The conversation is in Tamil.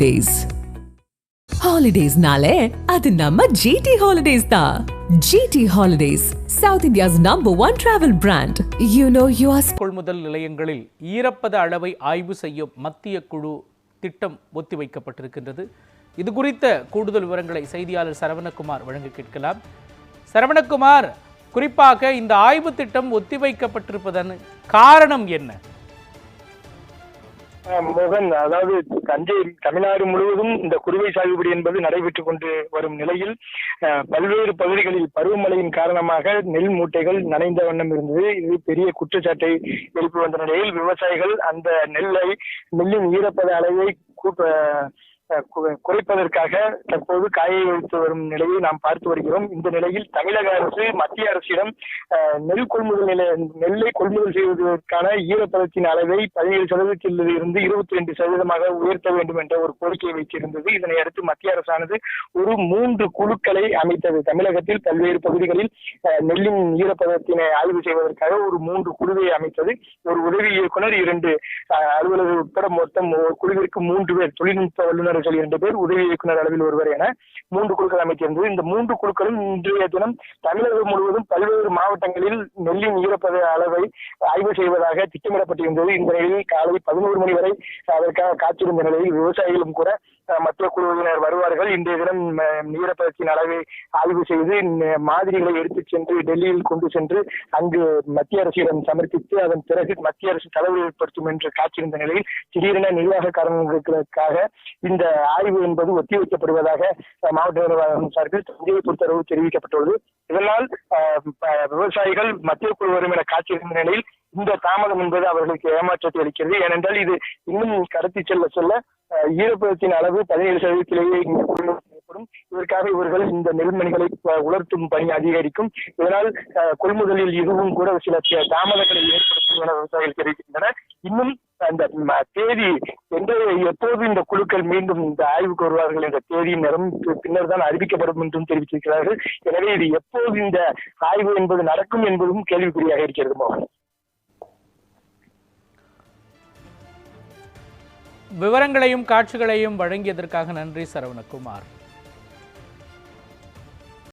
டேஸ் ஹாலிடேஸ்னாலே அது நம்ம ஜிடி ஹாலிடேஸ் தான் GT holidays south India's number one travel brand you know you கொள்முதல் நிலையங்களில் ஈரப்பத அளவை ஆய்வு செய்யும் மத்திய குழு திட்டம் ஒத்திவைக்கப்பட்டிருக்கின்றது. இது குறித்த கூடுதல் விவரங்களை செய்தியாளர் சரவணகுமார் வழங்க கேட்கலாம். சரவணகுமார் குறிப்பாக இந்த ஆய்வு திட்டம் ஒத்திவைக்கப்பட்டிருப்பதன் காரணம் என்ன? மோகன் அதாவது தஞ்சை தமிழ்நாடு முழுவதும் இந்த குறுவை சாகுபடி என்பது நடைபெற்றுக் கொண்டு வரும் நிலையில் ஆஹ் பல்வேறு பகுதிகளில் பருவமழையின் காரணமாக நெல் மூட்டைகள் நனைந்த வண்ணம் இருந்தது. இது பெரிய குற்றச்சாட்டை எழுப்பி வந்த நிலையில் விவசாயிகள் அந்த நெல்லை நெல்லின் ஈரப்பத அளவை கூட்ட குறைப்பதற்காக தற்போது காயை வைத்து வரும் நிலையை நாம் பார்த்து வருகிறோம். இந்த நிலையில் தமிழக அரசு மத்திய அரசிடம் நெல் கொள்முதல் நிலைய நெல்லை கொள்முதல் செய்வதற்கான ஈரப்பதத்தின் அளவை பதினேழு சதவீதத்தில் இருந்து இருபத்தி ரெண்டு சதவீதமாக உயர்த்த வேண்டும் என்ற ஒரு கோரிக்கையை வைத்திருந்தது. இதனை அடுத்து மத்திய அரசானது ஒரு மூன்று குழுக்களை அமைத்தது. தமிழகத்தில் பல்வேறு பகுதிகளில் நெல்லின் ஈரப்பதத்தினை ஆய்வு செய்வதற்காக ஒரு மூன்று குழுவை அமைத்தது. ஒரு உதவி இயக்குனர் இரண்டு அலுவலர்கள் உட்பட மொத்தம் ஒரு குழுவிற்கு மூன்று பேர். தொழில்நுட்ப வல்லுநர்கள் இரண்டு பேர் உதவி இயக்குநர் அளவில் ஒருவர் என மூன்று குழுக்கள் அமைத்திருந்தது. இந்த மூன்று குழுக்களும் இன்றைய தினம் தமிழகம் முழுவதும் பல்வேறு மாவட்டங்களில் நெல்லின் ஈரப்பத அளவை ஆய்வு செய்வதாக திட்டமிடப்பட்டிருந்தது. இந்த நிலையில் காலை பதினோரு மணி வரை அதற்காக காத்திருந்த நிலையில் விவசாயிகளும் கூட மத்திய குழுவினர் வருவார்கள். இன்றைய தினம் அஹ், ஈரப்பதத்தின் அளவை ஆய்வு செய்து மாதிரிகளை எடுத்துச் சென்று டெல்லியில் கொண்டு சென்று அங்கு மத்திய அரசிடம் சமர்ப்பித்து அதன் பிறகு மத்திய அரசு தலைவர் ஏற்படுத்தும் என்று காத்திருந்த நிலையில் திடீரென நிர்வாக காரணங்களுக்காக இந்த ஆய்வு என்பது ஒத்தி வைக்கப்படுவதாக மாவட்ட நிர்வாகம் சார்பில் தஞ்சையை பொறுத்தளவு தெரிவிக்கப்பட்டுள்ளது. இதனால் அஹ், விவசாயிகள் மத்திய குழு வரும் என காத்திருந்த நிலையில் இந்த தாமதம் என்பது அவர்களுக்கு ஏமாற்றத்தை அளிக்கிறது. ஏனென்றால் இது இன்னும் கடத்தி செல்ல செல்ல ஈரப்பதத்தின் அளவு பதினேழு சதவீதத்திலேயே ஏற்படும் இதற்காக இவர்கள் இந்த நெல்மணிகளை உலர்த்தும் பணி அதிகரிக்கும். இதனால் கொள்முதலில் இதுவும் கூட சில தாமதங்களை ஏற்படுத்தும் என விவசாயிகள் தெரிவிக்கின்றனர். இன்னும் அந்த தேதி எந்த எப்போது இந்த குழுக்கள் மீண்டும் இந்த ஆய்வுக்கு வருவார்கள் என்ற தேதி நேரம் பின்னர் தான் அறிவிக்கப்படும் என்றும் தெரிவித்திருக்கிறார்கள். எனவே இது எப்போது இந்த ஆய்வு என்பது நடக்கும் என்பதும் கேள்விக்குறியாக இருக்கிறது மோகன். விவரங்களையும் காட்சிகளையும் வழங்கியதற்காக நன்றி சரவணகுமார்.